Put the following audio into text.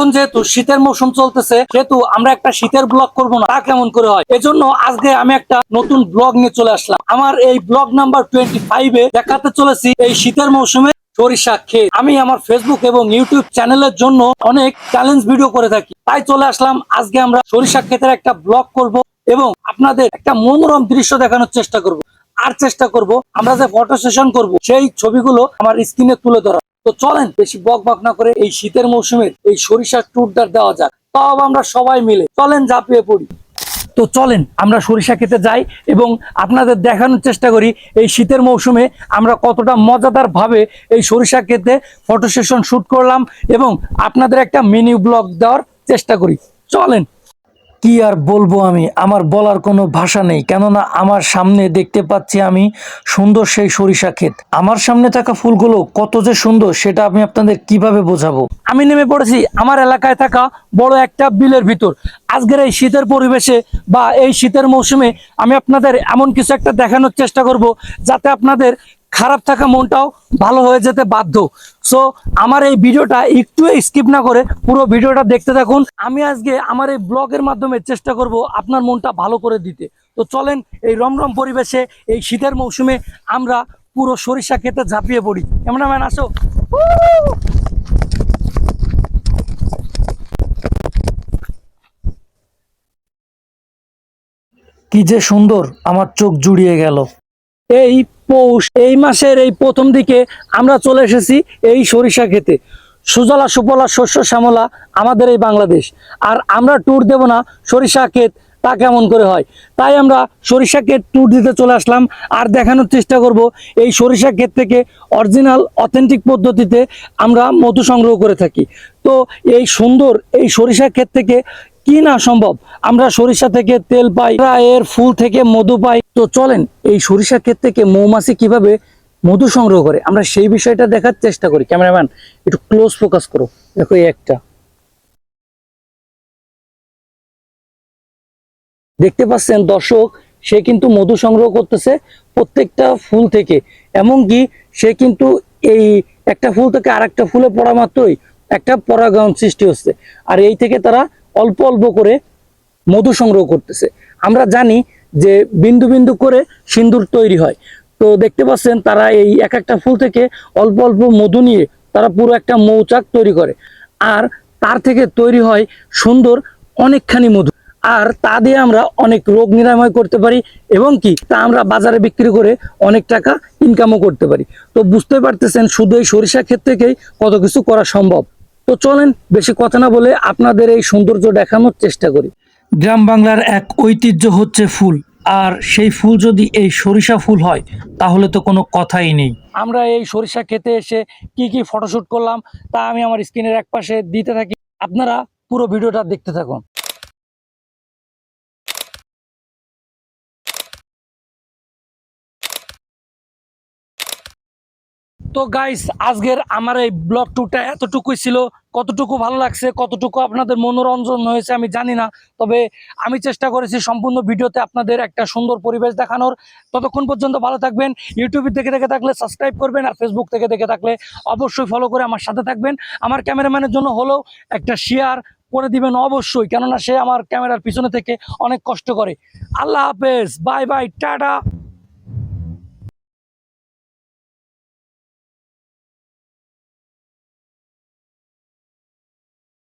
এখন যেহেতু শীতের মৌসুম চলতেছে, সেহেতু আমরা একটা শীতের ব্লগ করব না। তা কেমন করে হয়? এজন্য আজকে আমি একটা নতুন ব্লগ নিয়ে চলে আসলাম। আমার এই ব্লগ নাম্বার টোয়েন্টি ফাইভে দেখাতে চলেছি এই শীতের মৌসুমে সরিষা খেয়ে আমি আমার ফেসবুক এবং ইউটিউব চ্যানেলের জন্য অনেক চ্যালেঞ্জ ভিডিও করে থাকি। তাই চলে আসলাম। আজকে আমরা সরিষা ক্ষেতের একটা ব্লগ করব এবং আপনাদের একটা মনোরম দৃশ্য দেখানোর চেষ্টা করব। আর চেষ্টা করব আমরা যে ফটো সেশন করব, সেই ছবিগুলো আমার স্ক্রিনে তুলে ধরা তো চলেন, বেশি বক বক না করে এই শীতের মৌসুমে এই সরিষার ট্যুরটা দেওয়া যাক। তাও আমরা সবাই মিলে। চলেন, ঝাঁপিয়ে পড়ি। তো চলেন, আমরা সরিষা খেতে যাই এবং আপনাদের দেখানোর চেষ্টা করি এই শীতের মৌসুমে আমরা কতটা মজাদার ভাবে এই সরিষা খেতে ফটো সেশন শ্যুট করলাম এবং আপনাদের একটা মিনি ব্লগ দেওয়ার চেষ্টা করি। চলেন। কি আর বলব আমি? আমার বলার কোনো ভাষা নেই। কেননা আমার সামনে দেখতে পাচ্ছি আমি সুন্দর সেই সরিষা ক্ষেত। আমার সামনে থাকা ফুলগুলো কত যে সুন্দর, সেটা আমি আপনাদের কীভাবে বোঝাবো? আমি নেমে পড়েছি আমার এলাকায় থাকা বড় একটা বিলের ভিতর। আজকের এই শীতের পরিবেশে বা এই শীতের মৌসুমে আমি আপনাদের এমন কিছু একটা দেখানোর চেষ্টা করব, যাতে আপনাদের খারাপ থাকা মনটাও ভালো হয়ে যেতে বাধ্য। সো আমার এই ভিডিওটা একটু স্কিপ না করে পুরো ভিডিওটা দেখতে থাকুন। আমি আজকে আমার এই ব্লগের মাধ্যমে চেষ্টা করব আপনার মনটা ভালো করে দিতে। তো চলেন এই রমরম পরিবেশে, এই শীতের মৌসুমে আমরা পুরো সরিষা খেতে ঝাঁপিয়ে পড়ি। ক্যামেরাম্যান, আসো। কি যে সুন্দর আমার চোখ জুড়িয়ে গেল। এই পৌষ, এই মাসের এই প্রথম দিকে আমরা চলে এসেছি এই সরিষা খেতে। সুজলা সুফলা শস্য, শ্যামলা আমাদের এই বাংলাদেশ। আর আমরা ট্যুর দেব না সরিষা ক্ষেত, তা কেমন করে হয়? তাই আমরা সরিষা ক্ষেত ট্যুর দিতে চলে আসলাম আর দেখানোর চেষ্টা করব এই সরিষা ক্ষেত থেকে অরিজিনাল অথেন্টিক পদ্ধতিতে আমরা মধু সংগ্রহ করে থাকি। তো এই সুন্দর এই সরিষা ক্ষেত থেকে কি না সম্ভব? আমরা সরিষা থেকে তেল পাই, এর ফুল থেকে মধু পাই। তো চলেন, এই সরিষা ক্ষেত থেকে মৌমাছি কীভাবে মধু সংগ্রহ করে? আমরা সেই বিষয়টা দেখার চেষ্টা করি। ক্যামেরাম্যান, একটু ক্লোজ ফোকাস করো। দেখো এই একটা। দেখতে পাচ্ছেন দর্শক, সে কিন্তু মধু সংগ্রহ করতেছে প্রত্যেকটা ফুল থেকে। এমনকি সে কিন্তু এই একটা ফুল থেকে আরেকটা ফুলে পড়া মাত্রই একটা পরাগায়ন সৃষ্টি হচ্ছে। আর এই থেকে তারা অল্প অল্প করে মধু সংগ্রহ করতেছে। আমরা জানি যে বিন্দু বিন্দু করে সিন্দুর তৈরি হয়। তো দেখতে পাচ্ছেন তারা এই এক একটা ফুল থেকে অল্প অল্প মধু নিয়ে তারা পুরো একটা মৌচাক তৈরি করে। আর তার থেকে তৈরি হয় সুন্দর অনেকখানি মধু। আর তা দিয়ে আমরা অনেক রোগ নিরাময় করতে পারি এবং কি তা আমরা বাজারে বিক্রি করে অনেক টাকা ইনকামও করতে পারি। তো বুঝতে পারতেছেন শুধু এই সরিষা ক্ষেত থেকেই কত কিছু করা সম্ভব। তো চলেন বেশি কথা না বলে আপনাদের এই সৌন্দর্য দেখানোর চেষ্টা করি। গ্রাম বাংলার এক ঐতিহ্য হচ্ছে ফুল। আর সেই ফুল যদি এই সরিষা ফুল হয় তাহলে তো কোনো কথাই নেই। আমরা এই সরিষা খেতে এসে কি কি ফটোশ্যুট করলাম তা আমি আমার স্ক্রিনের এক পাশে দিতে থাকি। আপনারা পুরো ভিডিওটা দেখতে থাকুন। তো গাইস আজকের আমার এই ব্লগ টুটা এতটুকুই ছিল। কতটুকু ভালো লাগছে, কতটুকু আপনাদের মনোরঞ্জন হয়েছে আমি জানি না। তবে আমি চেষ্টা করেছি সম্পূর্ণ ভিডিওতে আপনাদের একটা সুন্দর পরিবেশ দেখানোর। ততক্ষণ পর্যন্ত ভালো থাকবেন। ইউটিউবে দেখে দেখে থাকলে সাবস্ক্রাইব করবেন আর ফেসবুক থেকে দেখে থাকলে অবশ্যই ফলো করে আমার সাথে থাকবেন। আমার ক্যামেরাম্যানের জন্য হলেও একটা শেয়ার করে দিবেন অবশ্যই, কেননা সে আমার ক্যামেরার পিছনে থেকে অনেক কষ্ট করে। আল্লাহ হাফেজ বাই বাই টাটা।